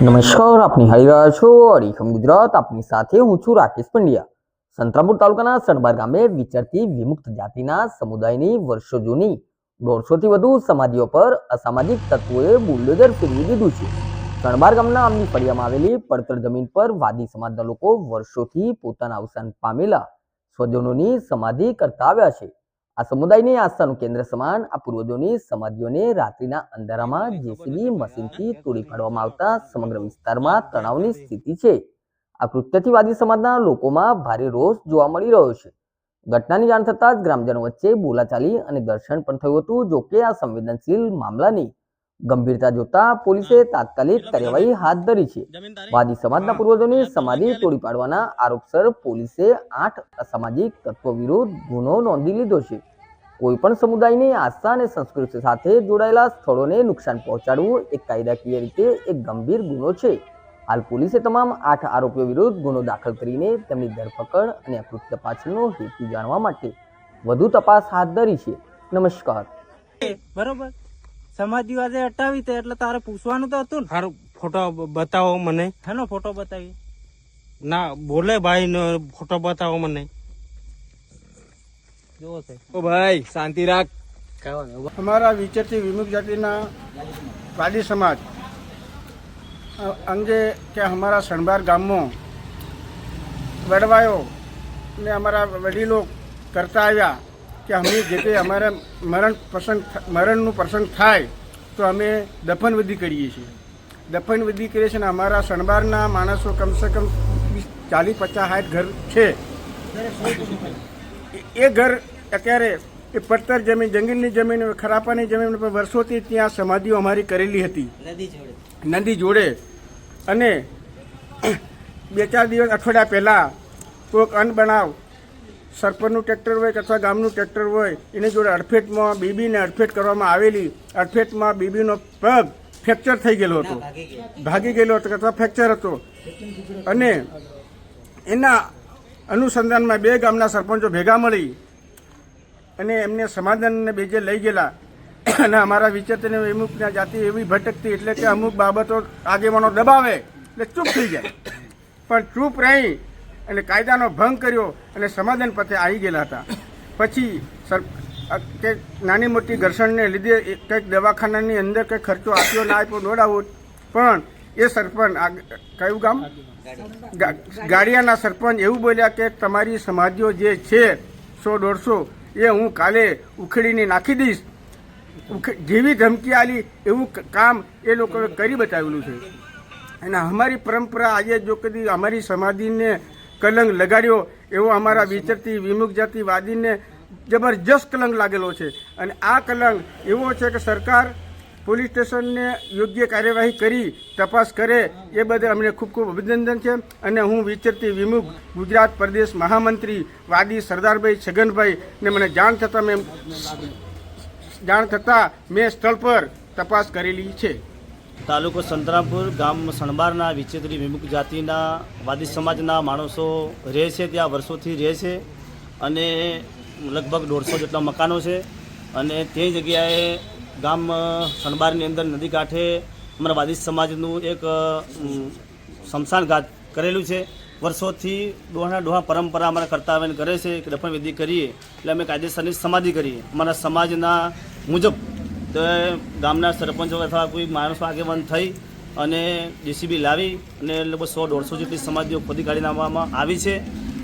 નમસ્કાર, આપની હારી રહ્યા છો અડીખમ ગુજરાત, આપની સાથે હું છું રાકેશ પંડ્યા. સંતરામપુર તાલુકાના સણબાર ગામે વિચરતી વિમુક્ત જાતિના સમુદાયની વર્ષો જૂની, દોઢસોથી વધુ સમાધિઓ પર અસામાજિક તત્વોએ બુલડોઝર ફેરવી દીધું છે. સણબાર ગામના આમની ફળિયામાં આવેલી પડતર જમીન પર વાદી સમાજના લોકો વર્ષોથી પોતાના અવસાન પામેલા સ્વજનોની સમાધિ કરતા આવ્યા છે. આ સમુદાયની આસ્થાનું કેન્દ્ર સમાન આ પૂર્વજોની સમાધિઓને રાત્રિના અંધારામાં જેસીબી મશીનથી તોડી પાડવામાં આવતા સમગ્ર વિસ્તારમાં તણાવની સ્થિતિ છે. આ કૃત્યથીવાદી સમાજના લોકોમાં ભારે રોષ જોવા મળી રહ્યો છે. ઘટનાની જાણ થતાં જ ગ્રામજનો વચ્ચે બોલાચાલી અને દર્શન પણ થયું હતું જો કે આ સંવેદનશીલ મામલાની ગંભીરતા જોતા પોલીસે તાત્કાલિક કાર્યવાહી હાથ ધરી છે. વાદી સમાજના પૂર્વજોની સમાધિ તોડી પાડવાના આરોપસર પોલીસે આઠ અસામાજિક તત્વો વિરુદ્ધ ગુનો નોંધી લીધો છે. કોઈ પણ સમુદાયની આસ્થા અને સંસ્કૃતિ સાથે જોડાયેલા સ્થળોને નુકસાન પહોંચાડવું એ કાયદાકીય રીતે એક ગંભીર ગુનો છે. હાલ પોલીસે તમામ આઠ આરોપીઓ વિરુદ્ધ ગુનો દાખલ કરીને તેમની ધરપકડ અને કૃત્ય પાછળનો હેતુ જાણવા માટે વધુ તપાસ હાથ ધરી છે. નમસ્કાર. બરોબર. સમાજવાદે હટાવી તે એટલે તારે પૂછવાનું તો હતું ને. ફોટો બતાવો મને. હેનો ફોટો બતાવી. ના બોલે ભાઈ નો ફોટો બતાવો મને. જોવો છે? ઓ ભાઈ શાંતિ રાખ. અમારા વિચરતી વિમુખ જાતિના વાદી સમાજ અંગે કે અમારા સણબાર ગામમાં વડવાયો ને અમારા વડીલો કરતા આવ્યા કે અમે જે તે અમારે મરણ પ્રસંગ મરણનું પ્રસંગ થાય તો અમે દફનવિધિ કરીએ છીએ. દફનવિધિ કરીએ છીએ અને અમારા શણબારના માણસો કમસે કમ ચાલીસ પચાસ સાઠ ઘર છે. એ ઘર અત્યારે એ પડતર જમીન જંગલની જમીન ખરાપાની જમીન પર વર્ષોથી ત્યાં સમાધિઓ અમારી કરેલી હતી. નદી જોડે. અને બે ચાર દિવસ અઠવાડિયા પહેલાં કોઈક અન્ન બનાવ સરપંચનું ટ્રેક્ટર હોય કે અથવા ગામનું ટ્રેક્ટર હોય એની જોડે અડફેટમાં બીબીને અડફેટ કરવામાં આવેલી. અડફેટમાં બીબીનો પગ ફ્રેક્ચર થઈ ગયેલો હતો. ભાગી ગયેલો હતો અથવા ફ્રેક્ચર હતો. અને એના અનુસંધાનમાં બે ગામના સરપંચો ભેગા મળી અને એમને સમાધાનને બેજે લઈ ગયેલા. અને અમારા વિચેતને અમુક જાતિ એવી ભટકતી એટલે કે અમુક બાબતો આગેવાનો દબાવે એટલે ચૂપ થઈ જાય. પણ ચૂપ રહી અને કાયદાનો ભંગ કર્યો અને સમાધાન પથે આવી ગયેલા હતા. પછી સર કંઈક નાની મોટી ઘર્ષણને લીધે કંઈક દવાખાનાની અંદર કંઈક ખર્ચો આપ્યો, ના આપ્યો દોડાવો પણ એ સરપંચ કયું ગામ? ગાડિયાના સરપંચ એવું બોલ્યા કે તમારી સમાધિઓ જે છે સો દોઢસો, એ હું કાલે ઉખેડીને નાખી દઈશ. જેવી ધમકી આલી એવું કામ એ લોકોએ કરી બતાવેલું છે. અને અમારી પરંપરા આજે જો કદી અમારી સમાધિને કલંક લગાડ્યો, એવો અમારા વિચરતી વિમુખ જાતિવાદીને જબરજસ્ત કલંક લાગેલો છે. અને આ કલંક એવો છે કે સરકાર પોલીસ સ્ટેશનને યોગ્ય કાર્યવાહી કરી, તપાસ કરે, એ બદલ અમને ખૂબ ખૂબ અભિનંદન છે. અને હું વિચરતી વિમુખ ગુજરાત પ્રદેશ મહામંત્રી વાદી સરદારભાઈ છગનભાઈ ને મને જાણ થતાં મેં જાણ થતાં મેં સ્થળ પર તપાસ કરેલી છે. તાલુકો સંતરામપુર ગામ સણબારના વિચેતરી વિમુખ જાતિના વાદી સમાજના માણસો રહે છે, ત્યાં વર્ષોથી રહે છે અને લગભગ દોઢસો જેટલા મકાનો છે અને તે જગ્યાએ ગામ શણબારની અંદર નદી કાંઠે અમારા વાદી સમાજનું એક શમશાન ઘાત કરેલું છે. વર્ષોથી ડોહા ડોહા પરંપરા અમારા કરતા આવીને કરે છે કે દફન વિધિ કરીએ એટલે અમે કાયદેસરની સમાધિ કરીએ. અમારા સમાજના મુજબ તો ગામના સરપંચો અથવા કોઈ માણસો આગેવાન થઈ અને જીસીબી લાવી અને લગભગ સો દોઢસો જેટલી સમાધિઓ ખોદી કાઢી નાખવામાં આવી છે.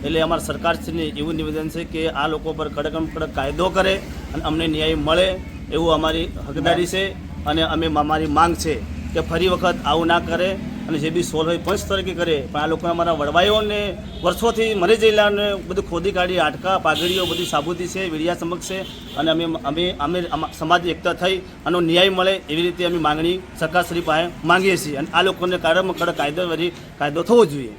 એટલે અમારા સરકારશ્રીને એવું નિવેદન છે કે આ લોકો પર કડકમ કડક કાયદો કરે અને અમને ન્યાય મળે. એવું અમારી હકદારી છે અને અમે અમારી માંગ છે કે ફરી વખત આવું ના કરે અને જે બી સોલ હોય પંચ તરીકે કરે, પણ આ લોકો અમારા વડવાઈઓને વર્ષોથી મરી ગયેલા અને બધું ખોદી કાઢી આટકા પાઘડીઓ બધી સાબુતી છે વીડિયા સમક્ષ છે અને અમે અમે અમે સમાજ એકતા થઈ અને ન્યાય મળે એવી રીતે અમે માંગણી સરકારશ્રી પાસે માંગીએ છીએ. અને આ લોકોને કડકમાં કડક કાયદો કાયદો થવો જોઈએ.